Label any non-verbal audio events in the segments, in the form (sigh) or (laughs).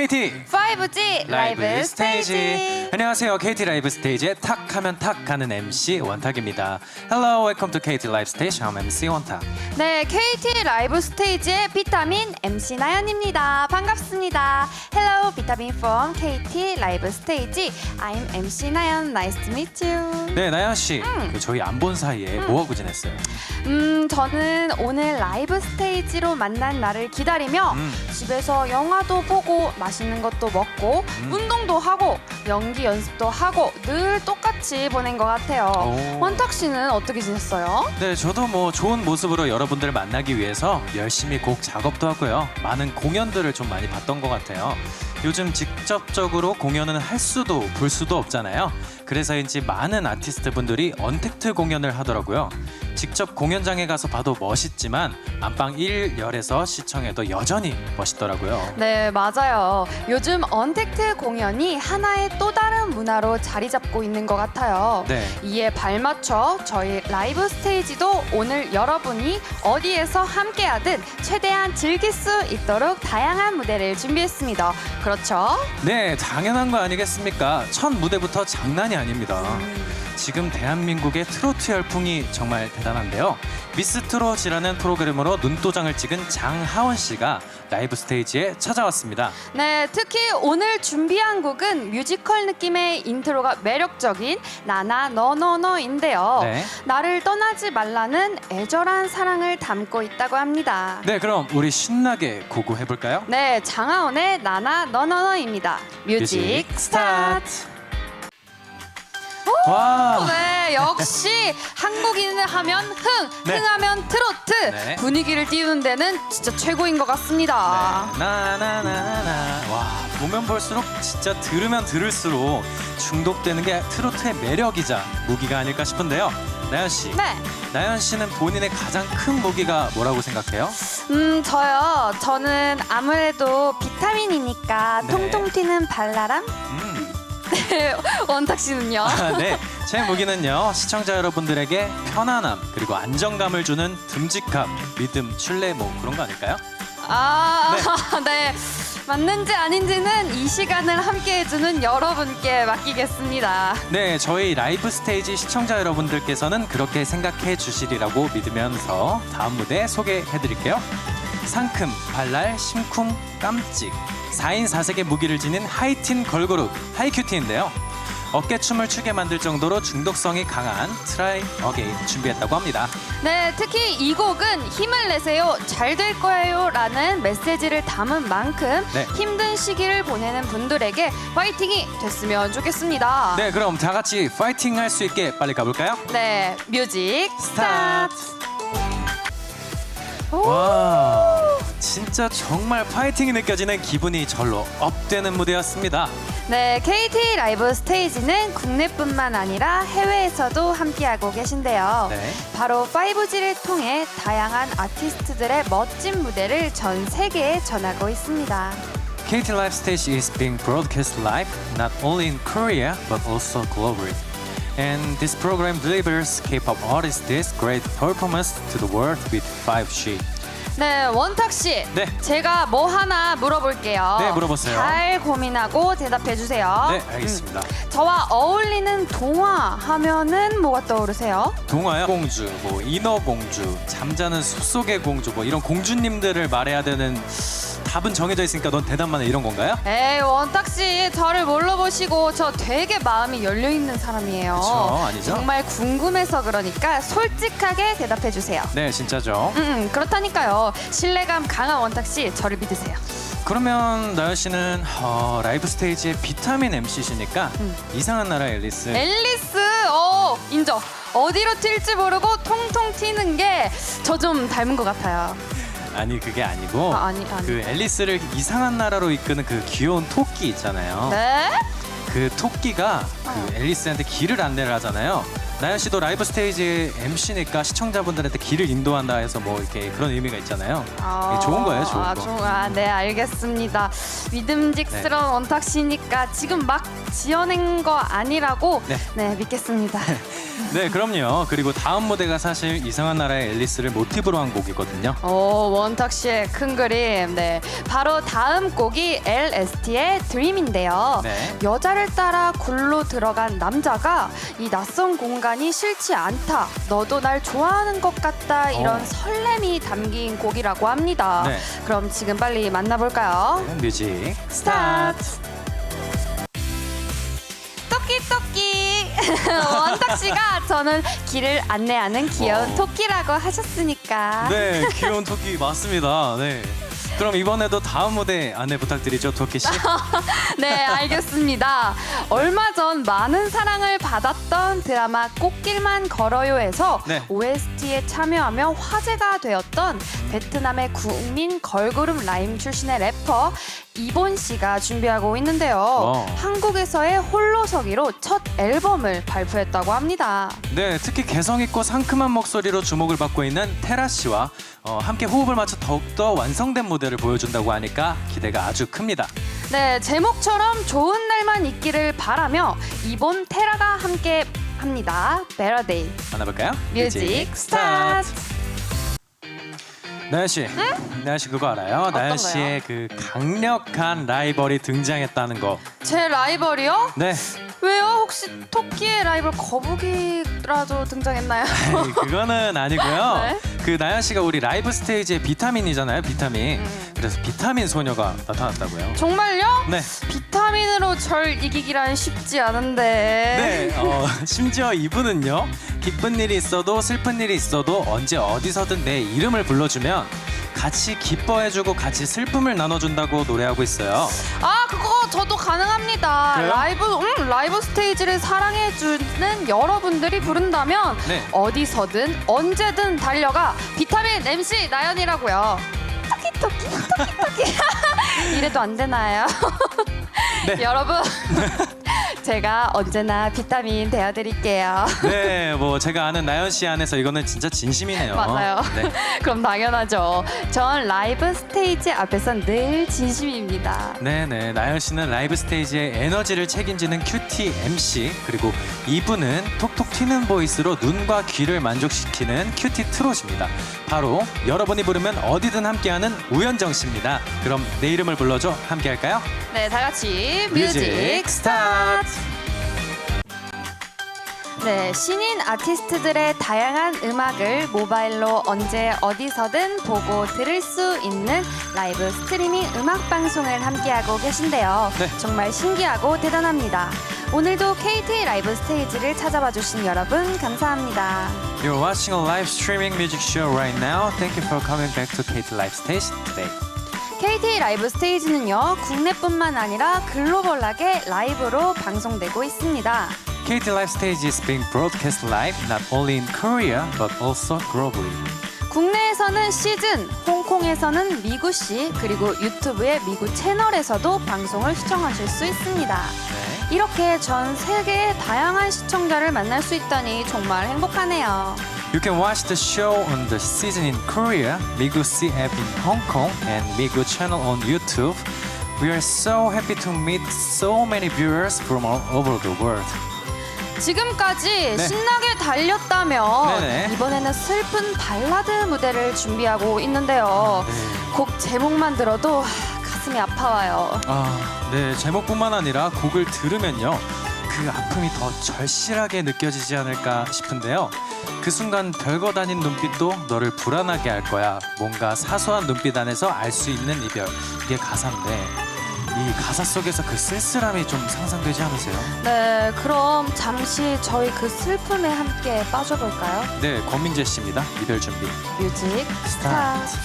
KT 5G 라이브 스테이지. 안녕하세요. KT 라이브 스테이지의 탁 하면 탁 가는 MC 원탁입니다. Hello, welcome to KT 라이브 스테이지. I'm MC 원탁. 네, KT 라이브 스테이지의 비타민 MC 나연입니다. 반갑습니다. Hello, 비타민 from KT 라이브 스테이지. I'm MC 나연. Nice to meet you. 네, 나연 씨. 음. 그 저희 안 본 사이에 뭐 하고 지냈어요? 음, 저는 오늘 라이브 스테이지로 만난 날을 기다리며 음. 집에서 영화도 보고 맛 있는 것도 먹고 음. 운동도 하고 연기 연습도 하고 늘 똑같이 보낸 것 같아요. 오. 원탁 씨는 어떻게 지냈어요? 네, 저도 뭐 좋은 모습으로 여러분들을 만나기 위해서 열심히 곡 작업도 하고요. 많은 공연들을 좀 많이 봤던 것 같아요. 요즘 직접적으로 공연은 할 수도 볼 수도 없잖아요. 그래서인지 많은 아티스트 분들이 언택트 공연을 하더라고요. 직접 공연장에 가서 봐도 멋있지만 안방 1열에서 시청해도 여전히 멋있더라고요. 네, 맞아요. 요즘 언택트 공연이 하나의 또 다른 문화로 자리 잡고 있는 것 같아요. 네. 이에 발맞춰 저희 라이브 스테이지도 오늘 여러분이 어디에서 함께하든 최대한 즐길 수 있도록 다양한 무대를 준비했습니다. 그 렇죠? 네, 당연한 거 아니겠습니까? 첫 무대부터 장난이 아닙니다. 지금 대한민국의 트로트 열풍이 정말 대단한데요. 미스 트롯이라는 프로그램으로 눈도장을 찍은 장하원 씨가 라이브 스테이지에 찾아왔습니다. 네, 특히 오늘 준비한 곡은 뮤지컬 느낌의 인트로가 매력적인 나나 너너너인데요. 네. 나를 떠나지 말라는 애절한 사랑을 담고 있다고 합니다. 네, 그럼 우리 신나게 고고해 볼까요? 네, 장하온의 나나 너너너입니다. 뮤직 스타트. 와. 네, 역시 한국인을 하면 흥, 네. 흥하면 트로트. 네. 분위기를 띄우는 데는 진짜 최고인 것 같습니다. 네. 나나나나. 와, 보면 볼수록 진짜 들으면 들을수록 중독되는 게 트로트의 매력이자 무기가 아닐까 싶은데요. 나연 씨. 네. 나연 씨는 본인의 가장 큰 무기가 뭐라고 생각해요? 음, 저요. 저는 아무래도 비타민이니까 네. 통통 튀는 발랄함? 음. (laughs) 원탁 씨는요? 아, 네, 제 무기는요 시청자 여러분들에게 편안함 그리고 안정감을 주는 듬직함, 믿음, 신뢰 뭐 그런 거 아닐까요? 아, (laughs) 네. 맞는지 아닌지는 이 시간을 함께 해주는 여러분께 맡기겠습니다. 네, 저희 라이브 스테이지 시청자 여러분들께서는 그렇게 생각해 주시리라고 믿으면서 다음 무대 소개해 드릴게요. 상큼, 발랄, 심쿵, 깜찍 4인 4색의 무기를 지닌 하이틴 걸그룹 하이큐티인데요. 어깨춤을 추게 만들 정도로 중독성이 강한 트라이 어게인 준비했다고 합니다. 네, 특히 이 곡은 힘을 내세요, 잘 될 거예요 라는 메시지를 담은 만큼 네. 힘든 시기를 보내는 분들에게 파이팅이 됐으면 좋겠습니다. 네, 그럼 다 같이 파이팅 할 수 있게 빨리 가볼까요? 네, 뮤직 스타트. 와, 진짜 정말 파이팅이 느껴지는 기분이 절로 업되는 무대였습니다. 네, KT 라이브 스테이지는 국내뿐만 아니라 해외에서도 함께하고 계신데요. 네. 바로 5G를 통해 다양한 아티스트들의 멋진 무대를 전 세계에 전하고 있습니다. KT Live Stage is being broadcast live not only in Korea but also globally. And this program delivers K-pop artists great performance to the world with 5G. 네, 원탁 씨. 네. 제가 뭐 하나 물어볼게요. 네, 물어보세요. 잘 고민하고 대답해 주세요. 네, 알겠습니다. 음, 저와 어울리는 동화 하면은 뭐가 떠오르세요? 동화요? 공주, 뭐 인어 공주, 잠자는 숲속의 공주, 뭐 이런 공주님들을 말해야 되는 답은 정해져 있으니까 넌 대답만 해 이런 건가요? 에이, 원탁 씨, 저를 뭘로 보시고 저 되게 마음이 열려 있는 사람이에요. 그쵸, 아니죠? 정말 궁금해서 그러니까 솔직하게 대답해 주세요. 네, 진짜죠. 음, 음, 그렇다니까요. 신뢰감 강한 원탁 씨, 저를 믿으세요. 그러면 나연 씨는 어, 라이브 스테이지의 비타민 MC시니까 음. 이상한 나라 앨리스. 앨리스, 어, 인정. 어디로 튈지 모르고 통통 튀는 게 저 좀 닮은 것 같아요. 아니 그게 아니고 아, 아니, 아니. 그 앨리스를 이상한 나라로 이끄는 그 귀여운 토끼 있잖아요. 네? 그 토끼가 어. 그 앨리스한테 길을 안내를 하잖아요. 나연 씨도 라이브 스테이지 MC니까 시청자분들한테 길을 인도한다 해서 뭐 이렇게 그런 의미가 있잖아요. 아, 네, 좋은 거예요, 좋은 아, 거. 좋은- 아, 네, 알겠습니다. 믿음직스러운 원탁 씨니까 지금 막 지어낸 거 아니라고 네. 네, 믿겠습니다. (laughs) 네, 그럼요. 그리고 다음 무대가 사실 이상한 나라의 앨리스를 모티브로 한 곡이거든요. 오, 원탁 씨의 큰 그림. 네. 바로 다음 곡이 LST의 드림인데요. 네. 여자를 따라 굴로 들어간 남자가 이 낯선 공간 이 싫지 않다. 너도 날 좋아하는 것 같다. 이런 어. 설렘이 담긴 곡이라고 합니다. 네. 그럼 지금 빨리 만나볼까요? 뮤직 스타트. 토끼 토끼 (laughs) 원탁 씨가 저는 길을 안내하는 귀여운 어. 토끼라고 하셨으니까 네, 귀여운 토끼 맞습니다. 네. 그럼 이번에도 다음 무대 안내 부탁드리죠, 토끼 씨. (laughs) 네, 알겠습니다. 얼마 전 많은 사랑을 받았던 드라마 꽃길만 걸어요에서 네. OST에 참여하며 화제가 되었던 베트남의 국민 걸그룹 라임 출신의 래퍼 이본 씨가 준비하고 있는데요. 와. 한국에서의 홀로서기로 첫 앨범을 발표했다고 합니다. 네, 특히 개성 있고 상큼한 목소리로 주목을 받고 있는 테라 씨와 어, 함께 호흡을 맞춰 더욱더 완성된 무대를 보여준다고 하니까 기대가 아주 큽니다. 네, 제목처럼 좋은 날만 있기를 바라며 이본 테라가 함께 합니다. Better Day. 만나볼까요? 뮤직 스타트. 나연 씨, 나연 씨 그거 알아요? 나연? 씨의 그 강력한 라이벌이 등장했다는 거. 제 라이벌이요? 네, 왜요? 혹시 토끼의 라이벌 거북이라도 등장했나요? 에이, 그거는 아니고요. (laughs) 네. 그 나연 씨가 우리 라이브 스테이지의 비타민이잖아요, 비타민. 음. 그래서 비타민 소녀가 나타났다고요. 정말요? 네, 비타민으로 절 이기기란 쉽지 않은데. 네. 어, (laughs) 심지어 이분은요. 기쁜 일이 있어도 슬픈 일이 있어도 언제 어디서든 내 이름을 불러주면 같이 기뻐해주고 같이 슬픔을 나눠준다고 노래하고 있어요. 아 그거 저도 가능합니다. 그래요? 라이브 음, 라이브 스테이지를 사랑해주는 여러분들이 부른다면 네. 어디서든 언제든 달려가 비타민 MC 나연이라고요. 토끼 토끼 토끼 토끼 (laughs) 이래도 안 되나요? (laughs) 네. 여러분 (laughs) 제가 언제나 비타민 되어드릴게요. (laughs) 네, 뭐 제가 아는 나연 씨 안에서 이거는 진짜 진심이네요. 맞아요. 네. (laughs) 그럼 당연하죠. 전 라이브 스테이지 앞에선 늘 진심입니다. 네네 나연 씨는 라이브 스테이지의 에너지를 책임지는 큐티 MC 그리고 이분은 톡톡 튀는 보이스로 눈과 귀를 만족시키는 큐티 트롯입니다. 바로 여러분이 부르면 어디든 함께하는 우연정 씨입니다. 그럼 내 이름을 불러줘 함께 할까요? 네, 다 같이 뮤직 스타트. 네, 신인 아티스트들의 다양한 음악을 모바일로 언제 어디서든 보고 들을 수 있는 라이브 스트리밍 음악 방송을 함께하고 계신데요. 네. 정말 신기하고 대단합니다. 오늘도 KT 라이브 스테이지를 찾아봐 주신 여러분 감사합니다. You're watching a live streaming music show right now. Thank you for coming back to Kate Live Stage today. KT 라이브 스테이지는요, 국내뿐만 아니라 글로벌하게 라이브로 방송되고 있습니다. KT Live Stage is being broadcast live not only in Korea but also globally. 국내에서는 시즌, 홍콩에서는 미구 씨, 그리고 유튜브의 미구 채널에서도 방송을 시청하실 수 있습니다. 네. 이렇게 전 세계의 다양한 시청자를 만날 수 있다니 정말 행복하네요. You can watch the show on the season in Korea, Migu C app in Hong Kong, and Migu channel on YouTube. We are so happy to meet so many viewers from all over the world. 지금까지 네. 신나게 달렸다면 네네. 이번에는 슬픈 발라드 무대를 준비하고 있는데요. 곡 제목만 들어도 하, 가슴이 아파와요. 아, 네 제목뿐만 아니라 곡을 들으면요 그 아픔이 더 절실하게 느껴지지 않을까 싶은데요. 그 순간 별거 아닌 눈빛도 너를 불안하게 할 거야. 뭔가 사소한 눈빛 안에서 알 수 있는 이별 이게 가사인데 이 가사 속에서 그 쓸쓸함이 좀 상상되지 않으세요? 네, 그럼 잠시 저희 그 슬픔에 함께 빠져볼까요? 네, 권민재 씨입니다. 이별 준비. 뮤직 스타트.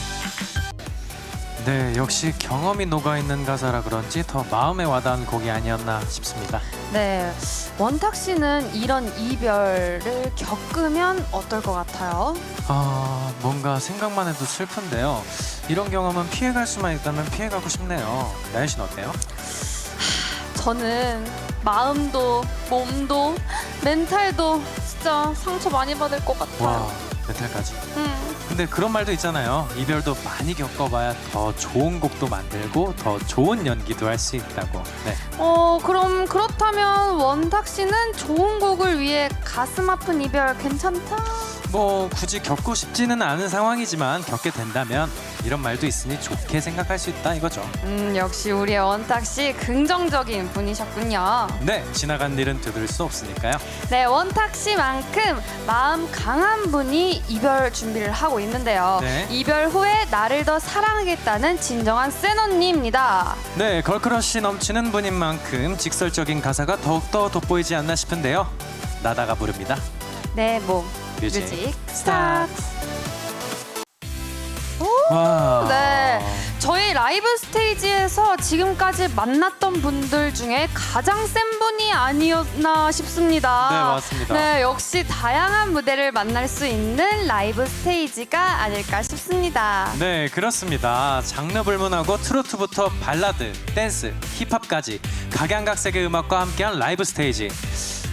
네, 역시 경험이 녹아 있는 가사라 그런지 더 마음에 와닿은 곡이 아니었나 싶습니다. 네, 원탁 씨는 이런 이별을 겪으면 어떨 것 같아요? 아, 뭔가 생각만 해도 슬픈데요. 이런 경험은 피해갈 수만 있다면 피해가고 싶네요. 나연 씨는 어때요? 저는 마음도 몸도 멘탈도 진짜 상처 많이 받을 것 같아요. 와 메탈까지. 음. 근데 그런 말도 있잖아요. 이별도 많이 겪어봐야 더 좋은 곡도 만들고 더 좋은 연기도 할 수 있다고. 네. 어 그럼 그렇다면 원탁 씨는 좋은 곡을 위해 가슴 아픈 이별 괜찮다? 뭐 굳이 겪고 싶지는 않은 상황이지만 겪게 된다면 이런 말도 있으니 좋게 생각할 수 있다 이거죠. 음 역시 우리의 원탁 씨 긍정적인 분이셨군요. 네, 지나간 일은 되돌릴 수 없으니까요. 네 원탁 씨만큼 마음 강한 분이 이별 준비를 하고 있는데요. 네. 이별 후에 나를 더 사랑하겠다는 진정한 센 언니입니다. 네, 걸크러쉬 넘치는 분인 만큼 직설적인 가사가 더욱더 돋보이지 않나 싶은데요. 나다가 부릅니다. 네, 뭐 뮤직, 스타트. 와. 네. 저희 라이브 스테이지에서 지금까지 만났던 분들 중에 가장 센 분이 아니었나 싶습니다. 네, 맞습니다. 네, 역시 다양한 무대를 만날 수 있는 라이브 스테이지가 아닐까 싶습니다. 네, 그렇습니다. 장르 불문하고 트로트부터 발라드, 댄스, 힙합까지 각양각색의 음악과 함께한 라이브 스테이지.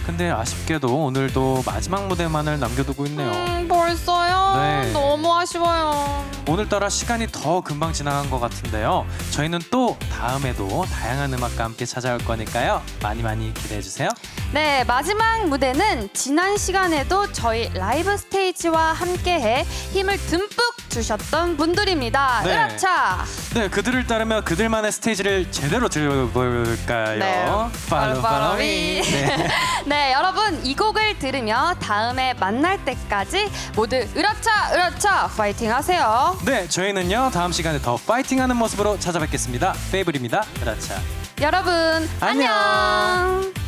근데 아쉽게도 오늘도 마지막 무대만을 남겨두고 있네요. 음, 벌써요? 네. 너무 아쉬워요. 오늘따라 시간이 더 금방 지나간 것 같은데요. 저희는 또 다음에도 다양한 음악과 함께 찾아올 거니까요. 많이 많이 기대해 주세요. 네, 마지막 무대는 지난 시간에도 저희 라이브 스테이지와 함께해 힘을 듬뿍 주셨던 분들입니다. 네. 으라차! 네, 그들을 따르며 그들만의 스테이지를 제대로 들려볼까요? 네. 팔로우 팔로우 미. 네. (laughs) 네, 여러분 이 곡을 들으며 다음에 만날 때까지 모두 으라차 으라차 파이팅 하세요. 네, 저희는요 다음 시간에 더 파이팅하는 모습으로 찾아뵙겠습니다. 페이블입니다. 그라차. 여러분 안녕. 안녕.